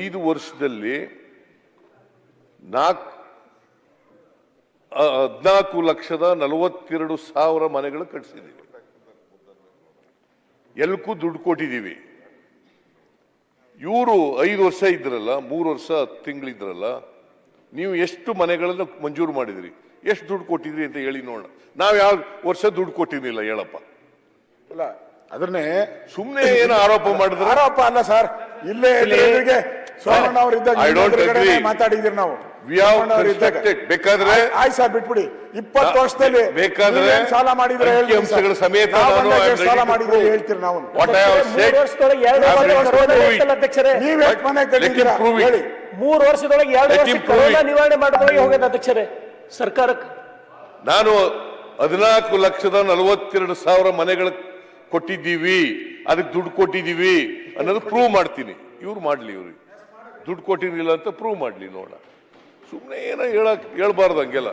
ಐದು ವರ್ಷದಲ್ಲಿ ನಾಲ್ಕು ಹದಿನಾಲ್ಕು ಲಕ್ಷದ ನಲವತ್ತೆರಡು ಸಾವಿರ ಮನೆಗಳು ಕಟ್ಟಿಸಿದ್ದೀವಿ ಎಲ್ಕೂ ದುಡ್ಡು ಕೊಟ್ಟಿದ್ದೀವಿ. ಇವರು ಐದು ವರ್ಷ ಇದ್ರಲ್ಲ ಮೂರು ವರ್ಷ ಹತ್ತು ತಿಂಗಳಿದ್ರಲ್ಲ ನೀವು ಎಷ್ಟು ಮನೆಗಳನ್ನು ಮಂಜೂರು ಮಾಡಿದ್ರಿ? ಎಷ್ಟು ದುಡ್ಡು ಕೊಟ್ಟಿದ್ರಿ ಅಂತ ಹೇಳಿ ನೋಡೋಣ. ನಾವು ಯಾವ ವರ್ಷ ದುಡ್ಡು ಕೊಟ್ಟಿದ್ದಿಲ್ಲ ಹೇಳಪ್ಪ. ಅಲ್ಲ ಅದನ್ನೇ ಸುಮ್ನೆ ಏನು ಆರೋಪ ಮಾಡಿದ್ರೆ? ಆರೋಪ ಅಲ್ಲ ಸರ್. ಇಲ್ಲೇ ಎದುರಿಗೆ ಸೋಮಣ್ಣ ಅವರು ಇದ್ದಾಗ ಮಾತಾಡಿದಿರಿ ನಾವು. ಬೇಕಾದ್ರೆ- ಆಯ್- ಆಯ್ತು ಸರ್ ಬಿಟ್ಬಿಡಿ. ಇಪ್ಪತ್ತು ವರ್ಷದಲ್ಲಿ ಬೇಕಾದ್ರೆ ಸಾಲ ಮಾಡಿದ್ರೆ ಹೇಳ್ತೀರಿ ಸಮೇತ ಸಾಲ ಮಾಡಿದ್ರೆ. ಹೇಳ್ತೀರಿ ನಾವು. ನೀವ್ ಎಷ್ಟು ಮನೆ Let ಕಟ್ಟಿದ್ದೀರಾ? ಹೇಳಿ. ಮೂರು ವರ್ಷದೊಳಗೆ ಎರಡು ವರ್ಷ ಕೊರೋನಾ. ನಿವಾರಣೆ ಮಾಡೋದ್ರೊಳಗೆ ಹೋಗಿದೆ ಅಧ್ಯಕ್ಷರೇ. ಸರ್ಕಾರಕ್ಕೆ. ನಾನು ಹದಿನಾಲ್ಕು ಲಕ್ಷದ ನಲವತ್ತೆರಡು ಸಾವಿರ ಮನೆಗಳು ಕೊಟ್ಟಿದ್ದೀವಿ. ಅದಕ್ಕೆ ದುಡ್ಡು ಕೊಟ್ಟಿದ್ದೀವಿ. ಅನ್ನೋದು ಪ್ರೂವ್ ಮಾಡ್ತೀನಿ. ಇವ್ರು ಮಾಡಲಿ ಇವ್ರಿಗೆ ದುಡ್ಡು ಕೊಟ್ಟಿರಲಿಲ್ಲ ಅಂತ ಪ್ರೂವ್ ಮಾಡಲಿ ನೋಡ. ಸುಮ್ಮನೆ ಏನೋ ಹೇಳಕ್ ಹೇಳ್ಬಾರ್ದು ಹಂಗೆಲ್ಲ.